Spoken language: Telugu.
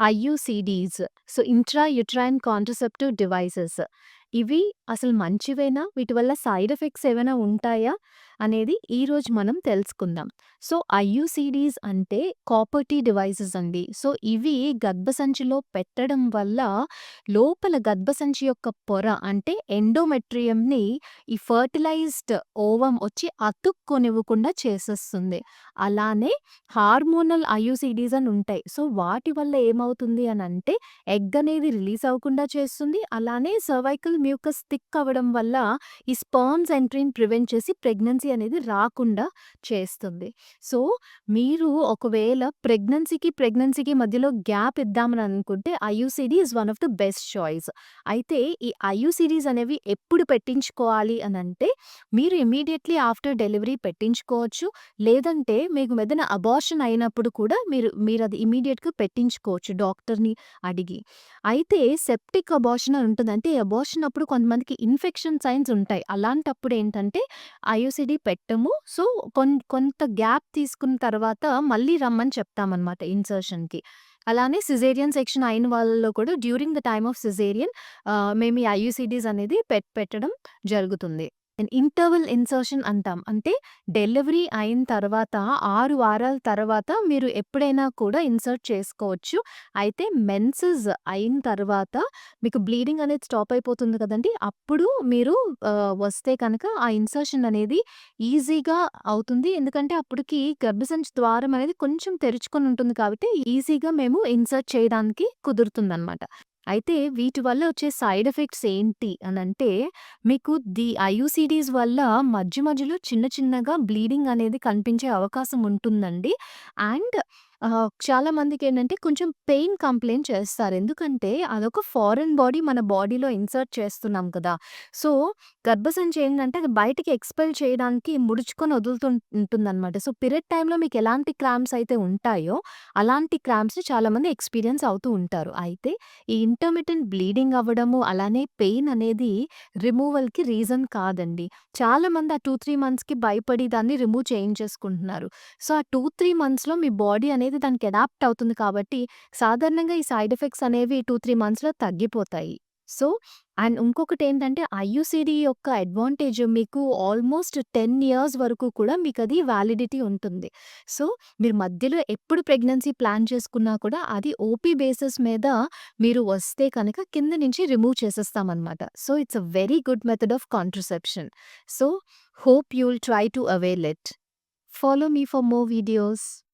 IUCDs, so intrauterine contraceptive devices. ఇవి అసలు మంచివేనా? వీటి వల్ల సైడ్ ఎఫెక్ట్స్ ఏమైనా ఉంటాయా? అనేది ఈరోజు మనం తెలుసుకుందాం. సో, ఐయుసిడీస్ అంటే కాపర్టీ డివైజెస్ డివైసెస్ అండి. సో, ఇవి గర్భసంచిలో పెట్టడం వల్ల లోపల గర్భసంచి యొక్క పొర అంటే ఎండోమెట్రియంని ఈ ఫెర్టిలైజ్డ్ ఓవం వచ్చి అతుక్కొనివ్వకుండా చేసేస్తుంది. అలానే హార్మోనల్ ఐయుసిడీస్ అని ఉంటాయి. సో, వాటి వల్ల ఏమవుతుంది అని అంటే ఎగ్ అనేది రిలీజ్ అవ్వకుండా చేస్తుంది. అలానే సర్వైకల్ మ్యూకస్ థిక్ అవ్వడం వల్ల ఈ స్పాన్స్ ఎంట్రీని ప్రివెంట్ చేసి ప్రెగ్నెన్సీ అనేది రాకుండా చేస్తుంది. సో, మీరు ఒకవేళ ప్రెగ్నెన్సీకి, ప్రెగ్నెన్సీకి మధ్యలో గ్యాప్ ఇద్దామని అనుకుంటే IUCD is one of the best choice. అయితే ఈ ఐయుసిడీస్ అనేవి ఎప్పుడు పెట్టించుకోవాలి అని అంటే మీరు ఇమీడియట్లీ ఆఫ్టర్ డెలివరీ పెట్టించుకోవచ్చు. లేదంటే మీకు మెదన అబార్షన్ అయినప్పుడు కూడా మీరు మీరు అది ఇమీడియట్గా పెట్టించుకోవచ్చు డాక్టర్‌ని అడిగి. అయితే సెప్టిక్ అబార్షన్ అని ఉంటుంది. అంటే అబార్షన్ అప్పుడు కొంతమందికి ఇన్ఫెక్షన్ సైన్స్ ఉంటాయి. అలాంటప్పుడు ఏంటంటే ఐఓసిడి పెట్టము. సో, కొన్ కొంత గ్యాప్ తీసుకున్న తర్వాత మళ్ళీ రమ్మని చెప్తామనమాట ఇన్సర్షన్‌కి. అలానే సిజేరియన్ సెక్షన్ అయిన వాళ్ళలో కూడా during the time of caesarean మేము ఈ ఐయుసిడీస్ అనేది పెట్ పెట్టడం జరుగుతుంది. అండ్ ఇంటర్వల్ ఇన్సర్షన్ అంటాం. అంటే డెలివరీ అయిన తర్వాత ఆరు వారాల తర్వాత మీరు ఎప్పుడైనా కూడా ఇన్సర్ట్ చేసుకోవచ్చు. అయితే మెన్సెస్ అయిన తర్వాత మీకు బ్లీడింగ్ అనేది స్టాప్ అయిపోతుంది కదండీ! అప్పుడు మీరు వస్తే కనుక ఆ ఇన్సర్షన్ అనేది ఈజీగా అవుతుంది. ఎందుకంటే అప్పటికి గర్భసంచి ద్వారం అనేది కొంచెం తెరుచుకొని ఉంటుంది కాబట్టి ఈజీగా మేము ఇన్సర్ట్ చేయడానికి కుదురుతుందనమాట. అయితే వీటి వల్ల వచ్చే సైడ్ ఎఫెక్ట్స్ ఏంటి అనంటే మీకు ది ఐయుసిడీస్ వల్ల మధ్య మధ్యలో చిన్న చిన్నగా బ్లీడింగ్ అనేది కనిపించే అవకాశం ఉంటుందండి. అండ్ ఆహ్, చాలా మందికేంటంటే కొంచెం పెయిన్ కంప్లెయింట్ చేస్తారు. ఎందుకంటే అదొక ఫారెన్ బాడీ మన బాడీలో ఇన్సర్ట్ చేస్తున్నాం కదా! సో, గర్భసంచి ఏంటంటే అది బయటికి ఎక్స్‌పెల్ చేయడానికి ముడుచుకొని వదులుతూ ఉంటుందనమాట. సో, పీరియడ్ టైమ్‌లో మీకు ఎలాంటి క్రాంప్స్ అయితే ఉంటాయో అలాంటి క్రాంప్స్‌ని చాలామంది ఎక్స్‌పీరియన్స్ అవుతూ ఉంటారు. అయితే ఈ ఇంటర్మిటెంట్ బ్లీడింగ్ అవ్వడము, అలానే పెయిన్ అనేది రిమూవల్‌కి రీజన్ కాదండి. చాలామంది ఆ 2, 3 మంత్స్‌కి భయపడి దాన్ని రిమూవ్ చేయించేసుకుంటున్నారు. సో, ఆ 2, 3 మంత్స్‌లో మీ బాడీ అనేది దానికి అడాప్ట్ అవుతుంది కాబట్టి సాధారణంగా ఈ సైడ్ ఎఫెక్ట్స్ అనేవి 2, 3 మంత్స్‌లో తగ్గిపోతాయి. సో, అండ్ ఇంకొకటి ఏంటంటే ఐయుసిడి యొక్క అడ్వాంటేజ్ మీకు ఆల్మోస్ట్ 10 ఇయర్స్ వరకు కూడా మీకది వ్యాలిడిటీ ఉంటుంది. సో, మీరు మధ్యలో ఎప్పుడు ప్రెగ్నెన్సీ ప్లాన్ చేసుకున్నా కూడా అది ఓపీ బేసిస్ మీద మీరు వస్తే కనుక కింద నుంచి remove చేసేస్తామన్నమాట so, it's a very good method of contraception. So, hope you will try to avail it. Follow me for more videos.